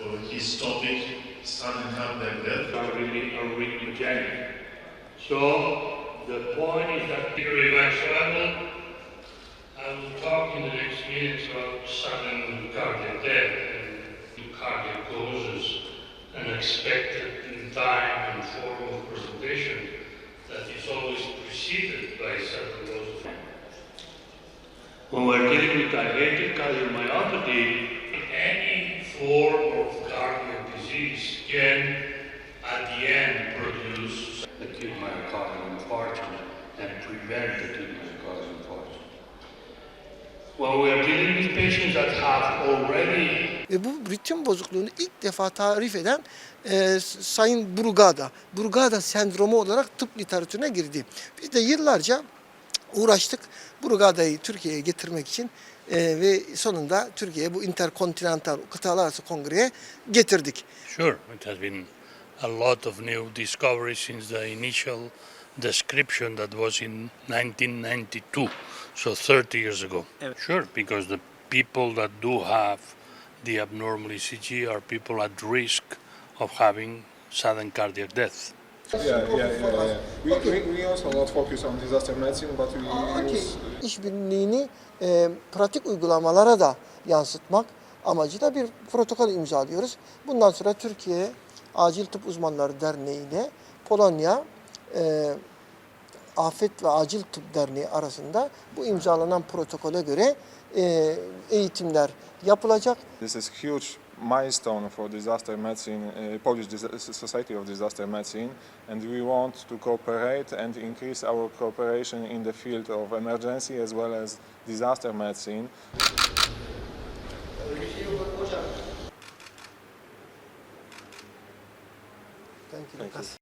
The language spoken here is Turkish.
for his topic, sudden cardiac death. are really arrhythmogenic. So the point is that very much level. I will talk in the next minutes about sudden cardiac death and cardiac causes unexpected in time and form of presentation that is always preceded by sudden loss of when we're dealing with diabetic cardiomyopathy, any form disease can, at the end, produce acute myocardial infarction and prevent acute myocardial infarction. When we are dealing with patients that have already Ve bu ritim bozukluğunu ilk defa tarif eden e, Sayın Brugada, Brugada sendromu olarak tıp literatürüne girdi. Biz de yıllarca uğraştık Brugada'yı Türkiye'ye getirmek için e, ve sonunda Türkiye'ye bu interkontinental kıtalar arası kongreye getirdik. Sure, it has been a lot of new discoveries since the initial description that was in 1992, so 30 years ago. Sure, because the people that do have the abnormal ECG are people at risk of having sudden cardiac death. Yeah, yeah, yeah. yeah. We, we, we also not focus on disaster medicine, but we Okey. use İşbirliğini e, pratik uygulamalara da yansıtmak amacıyla bir protokol imzalıyoruz. Bundan sonra Türkiye Acil Tıp Uzmanları Derneği ile Polonya e, Afet ve Acil Tıp Derneği arasında bu imzalanan protokole göre e, eğitimler yapılacak. this is huge milestone for disaster medicine, uh, Polish Society of Disaster Medicine, and we want to cooperate and increase our cooperation in the field of emergency as well as disaster medicine. Thank you. Lucas.